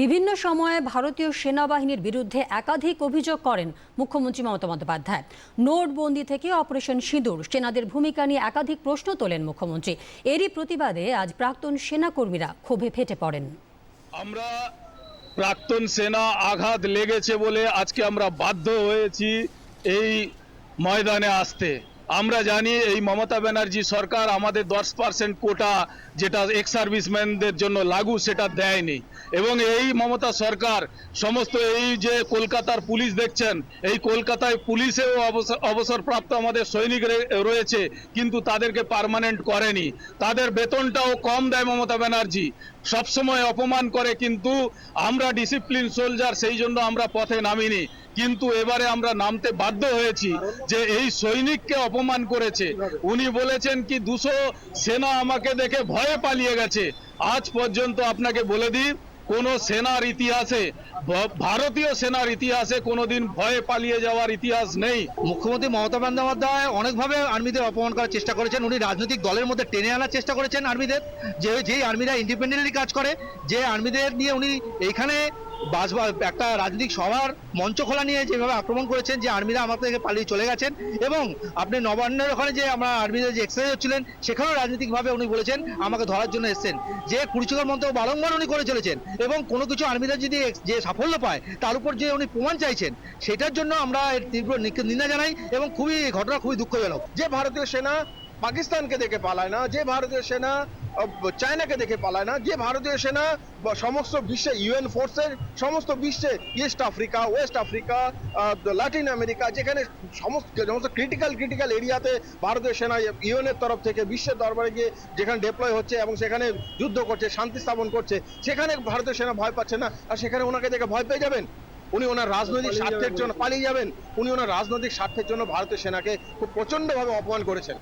বিভিন্ন সময়ে ভারতীয় সেনাবাহিনীর বিরুদ্ধে একাধিক অভিযোগ করেন মুখ্যমন্ত্রী মমতা বন্দ্যোপাধ্যায়। নোটবন্দি থেকে অপারেশন সিঁদুর, সেনাদের ভূমিকা নিয়ে একাধিক প্রশ্ন তোলেন মুখ্যমন্ত্রী। এরই প্রতিবাদে আজ প্রাক্তন সেনাকর্মীরা ক্ষোভে ফেটে পড়েন। আমরা প্রাক্তন সেনা আঘাত লেগেছে বলে আজকে আমরা বাধ্য হয়েছি এই ময়দানে আসতে। আমরা জানি এই মমতা ব্যানার্জি সরকার আমাদের দশ পার্সেন্ট কোটা যেটা এক্স সার্ভিসম্যানদের জন্য লাগু, সেটা দেয়নি। এবং এই মমতা সরকার সমস্ত এই যে কলকাতার পুলিশ দেখছেন, এই কলকাতায় পুলিশেও অবসর অবসরপ্রাপ্ত আমাদের সৈনিক রয়েছে, কিন্তু তাদেরকে পার্মানেন্ট করেনি। তাদের বেতনটাও কম দেয় মমতা ব্যানার্জি। সবসময় অপমান করে কিন্তু আমরা ডিসিপ্লিন সোলজার সেই জন্য আমরা পথে নামিনি। কিন্তু এবারে আমরা নামতে বাধ্য হয়েছি যে এই সৈনিককে অপমান করেছে। উনি বলেছেন কি, দুশো সেনা আমাকে দেখে ভয়ে পালিয়ে গেছে। আজ পর্যন্ত আপনাকে বলে দিই কোন সেনার ইতিহাসে ভারতীয় সেনার ইতিহাসে কোনোদিন ভয়ে পালিয়ে যাওয়ার ইতিহাস নেই। মুখ্যমন্ত্রী মমতা বন্দ্যোপাধ্যায় অনেকভাবে আর্মিদের অপমান করার চেষ্টা করেছেন। উনি রাজনৈতিক দলের মধ্যে টেনে আনার চেষ্টা করেছেন আর্মিদের। যে, যেই আর্মিরা ইন্ডিপেন্ডেন্টলি কাজ করে, যে আর্মিদের নিয়ে উনি এইখানে বাস একটা রাজনৈতিক সভার মঞ্চ খোলা নিয়ে যেভাবে আক্রমণ করেছেন যে আর্মিরা আমার থেকে পালিয়ে চলে গেছেন এবং আপনি নবান্নের ওখানে যে আমরা আর্মিদের যে এক্সারসাইজ হচ্ছিলেন, সেখানেও রাজনৈতিকভাবে উনি বলেছেন, আমাকে ধরার জন্য এসেছেন। যে কুড়িচুকার মন্ত্র বারংবার উনি করে চলেছেন এবং কোনো কিছু আর্মিরা যদি যে সাফল্য পায়, তার উপর যে উনি প্রমাণ চাইছেন, সেটার জন্য আমরা এর তীব্র নিন্দা জানাই এবং খুবই, ঘটনা খুবই দুঃখজনক। যে ভারতীয় সেনা পাকিস্তানকে দেখে পালায় না, যে ভারতীয় সেনা চায়নাকে দেখে পালায় না। যে ভারতীয় সেনা সমস্ত বিশ্বে ইউএন ফোর্সের সমস্ত বিশ্বে east Africa west Africa Latin America যেখানে সমস্ত সমস্ত ক্রিটিক্যাল ক্রিটিক্যাল এরিয়াতে ভারতীয় সেনা ইউএনের তরফ থেকে বিশ্বের দরবারে গিয়ে যেখানে ডেপ্লয় হচ্ছে এবং সেখানে যুদ্ধ করছে শান্তি স্থাপন করছে সেখানে ভারতীয় সেনা ভয় পাচ্ছে না। আর সেখানে ওনাকে দেখে ভয় পেয়ে যাবেন? উনি ওনার রাজনৈতিক স্বার্থের জন্য পালিয়ে যাবেন। উনি ওনার রাজনৈতিক স্বার্থের জন্য ভারতীয় সেনাকে খুব প্রচন্ডভাবে অপমান করেছেন।